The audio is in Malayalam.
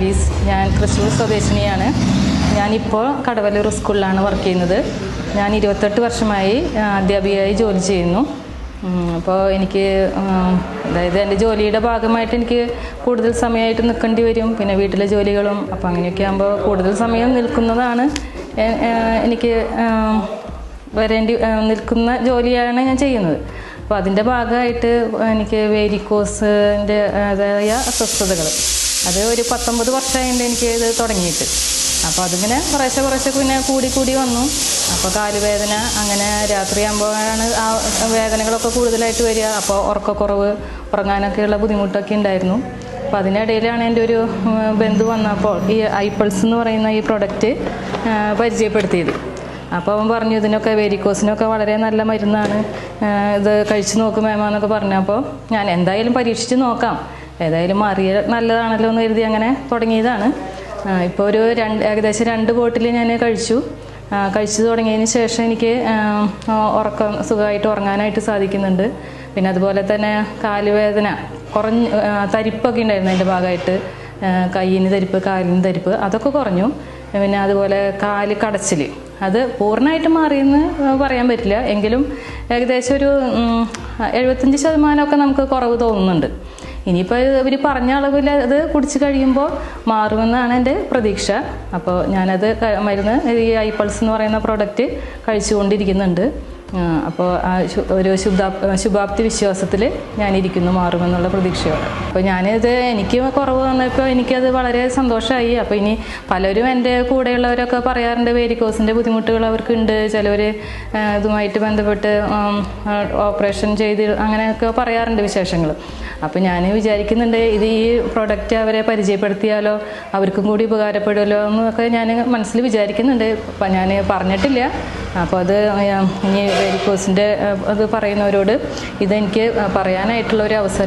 ആലീസ് ഞാൻ തൃശ്ശൂർ സ്വദേശിനിയാണ്. ഞാനിപ്പോൾ കടവല്ലൂർ സ്കൂളിലാണ് വർക്ക് ചെയ്യുന്നത്. ഞാൻ ഇരുപത്തെട്ട് വർഷമായി അധ്യാപികയായി ജോലി ചെയ്യുന്നു. അപ്പോൾ എനിക്ക് അതായത് എന്റെ ജോലിയുടെ ഭാഗമായിട്ട് എനിക്ക് കൂടുതൽ സമയമായിട്ട് നിൽക്കേണ്ടി വരും. പിന്നെ വീട്ടിലെ ജോലികളും അപ്പോൾ അങ്ങനെയൊക്കെ ആകുമ്പോൾ കൂടുതൽ സമയം നിൽക്കുന്നതാണ് എനിക്ക് വരേണ്ടി നിൽക്കുന്ന ജോലിയാണ് ഞാൻ ചെയ്യുന്നത്. അപ്പോൾ അതിന്റെ ഭാഗമായിട്ട് എനിക്ക് വേരിക്കോസിന്റെ അതായ അസ്വസ്ഥതകൾ. അത് ഒരു പത്തൊമ്പത് വർഷമായിട്ട് എനിക്ക് ഇത് തുടങ്ങിയിട്ട്. അപ്പോൾ അതിങ്ങനെ കുറേശ്ശെ കുറേശ്ശെ പിന്നെ കൂടി കൂടി വന്നു. അപ്പോൾ കാലുവേദന അങ്ങനെ രാത്രിയാകുമ്പോഴാണ് ആ വേദനകളൊക്കെ കൂടുതലായിട്ട് വരിക. അപ്പോൾ ഉറക്കക്കുറവ് ഉറങ്ങാനൊക്കെയുള്ള ബുദ്ധിമുട്ടൊക്കെ ഉണ്ടായിരുന്നു അപ്പോൾ അതിനിടയിലാണ് എന്റെ ഒരു ബന്ധു വന്നപ്പോൾ ഈ ഐപ്പിൾസ് എന്ന് പറയുന്ന ഈ പ്രൊഡക്റ്റ് പരിചയപ്പെടുത്തിയത്. അപ്പോൾ അവൻ പറഞ്ഞു ഇതിനൊക്കെ വേരിക്കോസിനൊക്കെ വളരെ നല്ല മരുന്നാണ്. ഇത് കഴിച്ചു നോക്കും മേമാന്നൊക്കെ പറഞ്ഞപ്പോൾ ഞാൻ എന്തായാലും പരീക്ഷിച്ച് നോക്കാം. ഏതായാലും മാറിയ നല്ലതാണല്ലോ എന്ന് കരുതി അങ്ങനെ തുടങ്ങിയതാണ്. ഇപ്പോൾ ഒരു രണ്ട് ഏകദേശം രണ്ട് ബോട്ടിൽ ഞാൻ കഴിച്ചു. കഴിച്ചു തുടങ്ങിയതിന് ശേഷം എനിക്ക് ഉറക്കം സുഖമായിട്ട് ഉറങ്ങാനായിട്ട് സാധിക്കുന്നുണ്ട്. പിന്നെ അതുപോലെ തന്നെ കാലുവേദന കുറഞ്ഞ് തരിപ്പൊക്കെ ഉണ്ടായിരുന്നു അതിന്റെ ഭാഗമായിട്ട്. കയ്യിന് തരിപ്പ് കാലിന് തരിപ്പ് അതൊക്കെ കുറഞ്ഞു. പിന്നെ അതുപോലെ കാൽ കടച്ചിൽ അത് പൂർണമായിട്ട് മാറിയെന്ന് പറയാൻ പറ്റില്ല. എങ്കിലും ഏകദേശം ഒരു എഴുപത്തഞ്ച് ശതമാനമൊക്കെ നമുക്ക് കുറവ് തോന്നുന്നുണ്ട്. ഇനിയിപ്പോൾ ഇവർ പറഞ്ഞ അളവിൽ അത് കുടിച്ച് കഴിയുമ്പോൾ മാറുമെന്നാണ് എന്റെ പ്രതീക്ഷ. അപ്പോൾ ഞാനത് മരുന്ന് ഈ ഐപ്പൾസ് എന്ന് പറയുന്ന പ്രോഡക്റ്റ് കഴിച്ചുകൊണ്ടിരിക്കുന്നുണ്ട്. അപ്പോൾ ആ ഒരു ശുദ്ധാ ശുഭാപ്തി വിശ്വാസത്തിൽ ഞാനിരിക്കുന്നു മാറുമെന്നുള്ള പ്രതീക്ഷയോടെ. അപ്പോൾ ഞാനിത് എനിക്ക് കുറവ് വന്നപ്പോൾ എനിക്കത് വളരെ സന്തോഷമായി അപ്പോൾ ഇനി പലരും എന്റെ കൂടെയുള്ളവരൊക്കെ പറയാറുണ്ട് വേരിക്കോസിന്റെ ബുദ്ധിമുട്ടുകൾ അവർക്കുണ്ട്. ചിലവർ ഇതുമായിട്ട് ബന്ധപ്പെട്ട് ഓപ്പറേഷൻ ചെയ്ത് അങ്ങനെയൊക്കെ പറയാറുണ്ട് വിശേഷങ്ങൾ അപ്പോൾ ഞാൻ വിചാരിക്കുന്നുണ്ട് ഇത് ഈ പ്രോഡക്റ്റ് അവരെ പരിചയപ്പെടുത്തിയാലോ അവർക്കും കൂടി ഉപകാരപ്പെടുമല്ലോ എന്നൊക്കെ ഞാൻ മനസ്സിൽ വിചാരിക്കുന്നുണ്ട്. ഞാൻ പറഞ്ഞിട്ടില്ല. അപ്പോൾ അത് ഇനി വെരിക്കോസിന്റെ അത് പറയുന്നവരോട് ഇതെനിക്ക് പറയാനായിട്ടുള്ള ഒരു അവസരം